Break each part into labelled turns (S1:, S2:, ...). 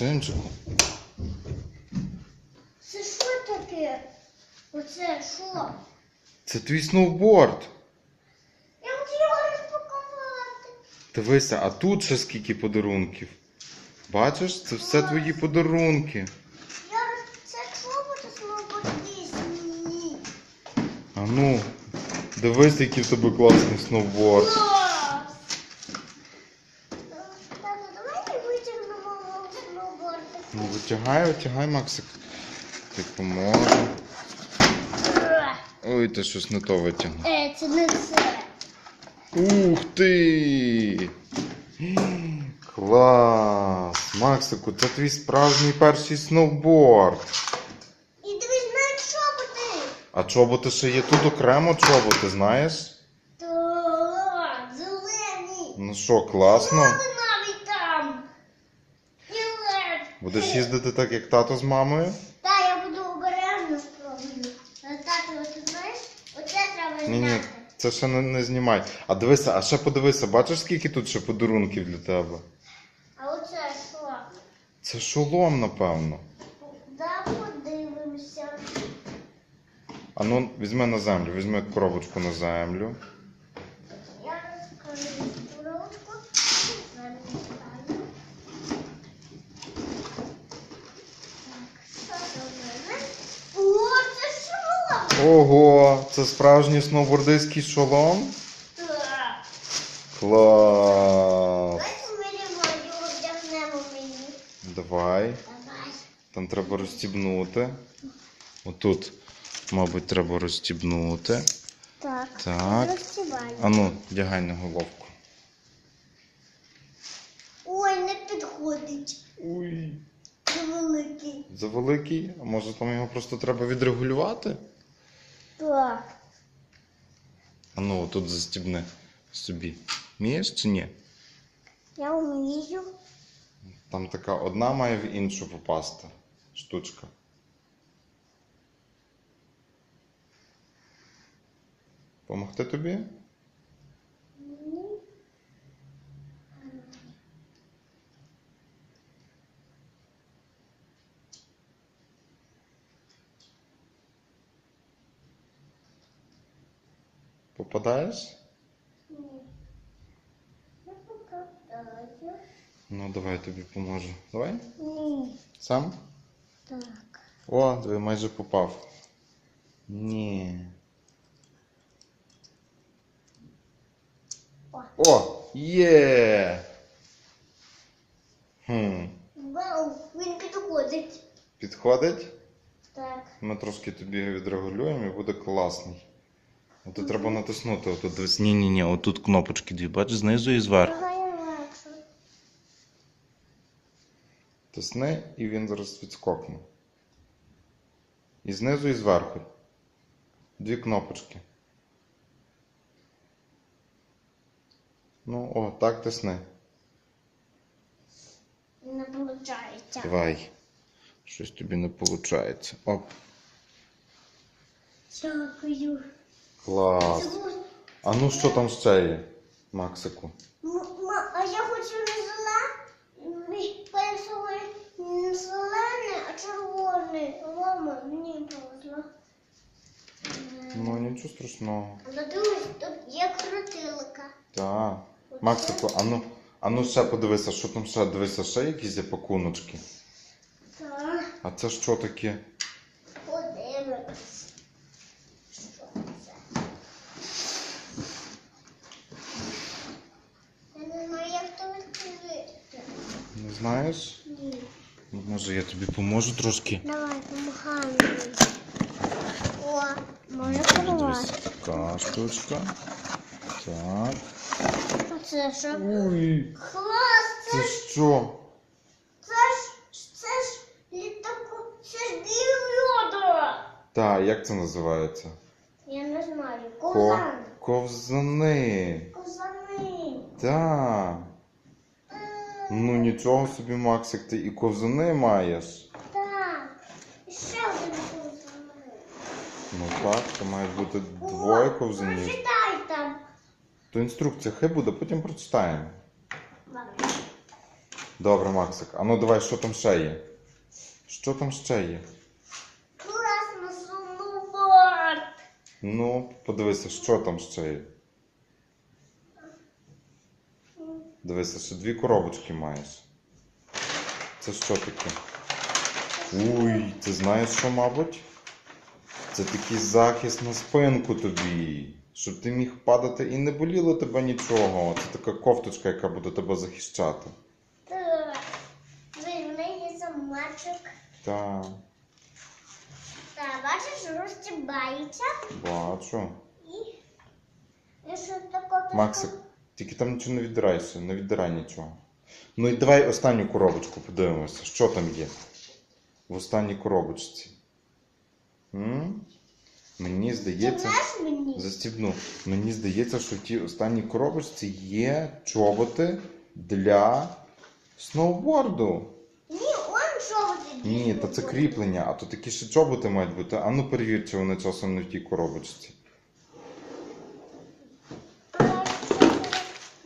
S1: Синчику.
S2: Це що таке? Оце що?
S1: Це твій сноуборд.
S2: Я хочу його розпакувати.
S1: Дивися, а тут ще скільки подарунків. Бачиш, це все твої подарунки.
S2: Я роз... Це чоботи самоподвісні.
S1: А ну, дивись, який в тебе класний сноуборд.
S2: Клас! Тато, давай ми витягнемо
S1: витягай, витягай, Максик. Ти поможе. Ой, ти щось не то витягнув.
S2: Е, це не це.
S1: Ух ти! Клас! Максику, це твій справжній перший сноуборд.
S2: І дивись, навіть чоботи.
S1: А чоботи ще є тут окремо чоботи, знаєш?
S2: Так, зелені.
S1: Ну що, класно?
S2: Мами навіть там. І лед.
S1: Будеш їздити так, як тато з мамою?
S2: Так, я буду обережно спробую. Але тато, от ти знаєш, оце треба
S1: Ні, ні,
S2: зняти.
S1: це ще не, не знімай. А дивися, а ще подивися, бачиш, скільки тут ще подарунків для тебе?
S2: А оце що?
S1: Це шолом, напевно.
S2: Да, подивимося.
S1: А ну, візьми на землю, візьми коробочку на землю.
S2: Я розкажу коробку. Зараз дістану. Так, що добре? О, це що?
S1: Ого, це справжній сноубордистський шолом?
S2: Так.
S1: Клас! Давай. Там треба розстібнути. Отут, мабуть, треба розстібнути.
S2: Так.
S1: Так.
S2: Розсіваю.
S1: А ну, вдягай на головку.
S2: Ой, не підходить.
S1: Ой. За великий? А може там його просто треба відрегулювати?
S2: Так.
S1: А ну, тут застібне собі. Вмієш чи ні?
S2: Я вмію.
S1: Там така одна має в іншу попасти штучка. Помогти тобі? Попадаєш?
S2: Ні. Я покатаю.
S1: Ну, давай я тобі поможу. Давай?
S2: Ні.
S1: Сам?
S2: Так.
S1: О, диви, майже попав. Ні.
S2: О.
S1: О! Є! Хм.
S2: Вау, він підходить.
S1: Підходить?
S2: Так.
S1: Ми трошки тобі відрегулюємо і буде класний. Тут треба натиснути отут. дивись. Ні, ні, ні, отут кнопочки дві, бачиш, знизу і зверху. Тисни і він зараз відскокне. І знизу, і зверху. Дві кнопочки. Ну, о, так тисни.
S2: Не виходить.
S1: Давай. Щось тобі не виходить. Оп,
S2: Дякую.
S1: Клас. А ну що там ще є, Максику?
S2: А я хочу не зелене, пенсове не зелене, а червоне. Мама, мені повезло.
S1: Ну, нічого страшного.
S2: Але дивись, тут є крутилка.
S1: Так. Максику, а ну, а ну ще подивися, що там ще, дивися, ще якісь є пакуночки.
S2: Так,
S1: А це що таке?
S2: подивимось. Що це? Я не знаю, як то відкрити.
S1: Не знаєш?
S2: Ні.
S1: Ну, Може я тобі поможу трошки?
S2: Давай, помагай мені. О,
S1: Дивись,
S2: порвати.
S1: така штучка. Так.
S2: А це що?
S1: Ой,
S2: Клас, це
S1: це
S2: ж,
S1: що?
S2: це ж, це ж літаку, це ж біода.
S1: Так, як це називається?
S2: Я не знаю.
S1: Ко...
S2: Козан.
S1: Ковзани.
S2: Козани.
S1: Так. Ну нічого собі, Максик, ти і ковзани маєш.
S2: Так. І ще один козани.
S1: Ну так, то має бути двоє ковзанів.
S2: Прочитай там.
S1: То інструкція хай буде, потім прочитаємо. Добре, Максик. А ну давай, що там ще є? Що там ще є?
S2: Класно сумноборд.
S1: Ну, подивися, що там ще є. Дивися, ще дві коробочки маєш. Це що таке? Уй, ти знаєш що, мабуть? Це такий захист на спинку тобі. Щоб ти міг падати і не боліло тебе нічого. Це така кофточка, яка буде тебе захищати.
S2: Так. В неї замочок.
S1: Так,
S2: Так, бачиш, розтібається.
S1: бачу.
S2: І, і що таке?
S1: Максик, тільки там нічого не віддирайся, не віддирай нічого. Ну і давай останню коробочку подивимося, що там є в останній коробочці. М? Мені здається, застібну. Мені здається, що в тій останній коробочці є чоботи для сноуборду.
S2: Ні, он що ти
S1: Ні, та це кріплення, а то такі ще чоботи мають бути. А ну перевір, чи вони часом не в тій коробочці.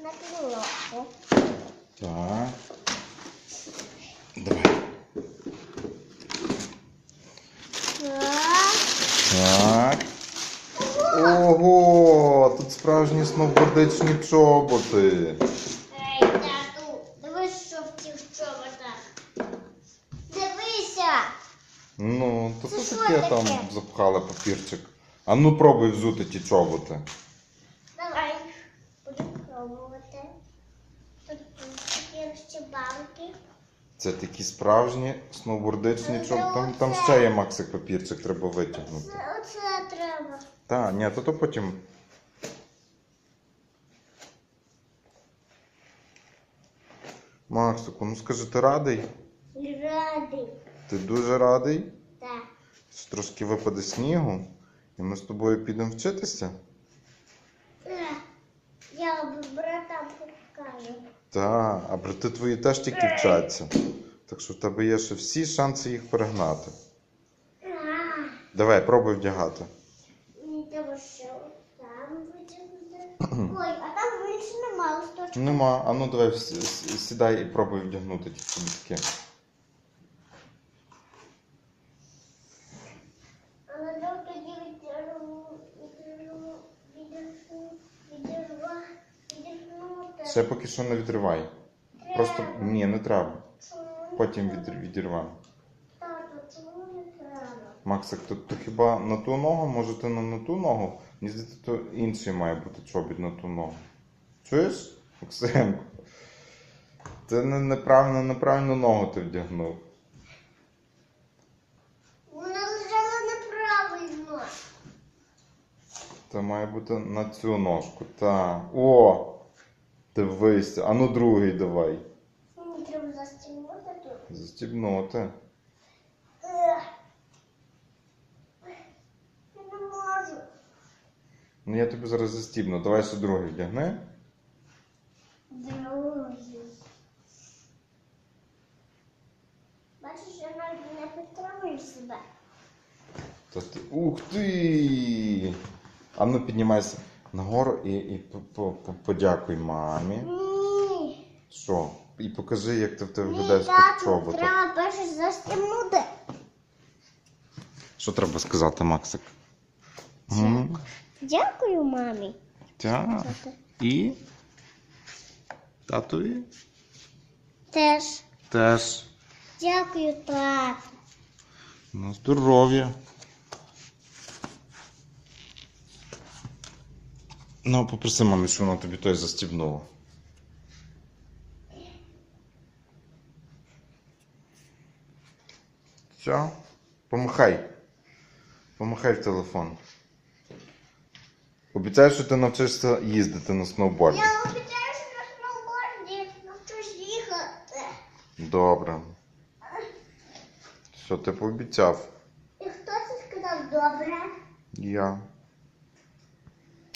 S2: На пілотку.
S1: Так. Давай.
S2: Так.
S1: Ого, тут справжні сноубордичні чоботи.
S2: Ей, тату, дивись, що в цих чоботах. Дивися.
S1: Ну, то
S2: Це
S1: що
S2: що
S1: таке там
S2: таке?
S1: запхали папірчик? А ну пробуй взути ті чоботи.
S2: Давай. Буду пробувати. Тут розчебалки.
S1: Це такі справжні сноубордичні
S2: Це.
S1: Там, там ще є Максик папірчик, треба витягнути.
S2: Це оце треба.
S1: Та, ні, то, то потім. Максику, ну скажи, ти радий?
S2: Радий.
S1: Ти дуже радий?
S2: Так.
S1: Трошки випаде снігу, і ми з тобою підемо вчитися.
S2: Е, Я б братам покажу.
S1: Так, а брати твої теж тільки вчаться. Так що в тебе є ще всі шанси їх перегнати. Давай, пробуй вдягати.
S2: Ой, а там більше нема листочка.
S1: Нема. А ну давай сідай і пробуй вдягнути ті.
S2: Але
S1: Ще поки що не відривай. Просто ні, не треба. Потім
S2: треба?
S1: від, відірвемо.
S2: Не треба?
S1: Максик, то, то хіба на ту ногу, може ти на, на ту ногу? Мені здається, то інший має бути чобіт на ту ногу. Чуєш, Максимко? Ти не, неправильно, неправильну ногу ти вдягнув.
S2: Вона лежала неправильно.
S1: Це має бути на цю ножку. Та. О! Дивися. А ну другий давай.
S2: Мені треба застігнути тут.
S1: Застібнути.
S2: Я не можу.
S1: Ну я тобі зараз застібну. Давай ще другий вдягни.
S2: Друзі. Бачиш, я навіть не підтримую себе.
S1: Та ти... Ух ти! А ну піднімайся нагору і, і по- по- по- подякуй мамі.
S2: Ні.
S1: Що? І покажи, як ти в тебе
S2: Ні,
S1: виглядаєш тих
S2: тату,
S1: чоботах.
S2: треба перше застігнути.
S1: Що треба сказати, Максик? М?
S2: Дякую, мамі.
S1: Так. І? Татові?
S2: Теж.
S1: Теж.
S2: Дякую, тату.
S1: На здоров'я. Ну, попроси мамі, що вона тобі той застібнула. Все? Помахай. Помахай в телефон. Обіцяєш, що ти навчишся їздити на сноуборді.
S2: Я обіцяю, що на сноуборді навчусь їхати.
S1: Добре. Що ти пообіцяв?
S2: І хто це сказав добре?
S1: Я.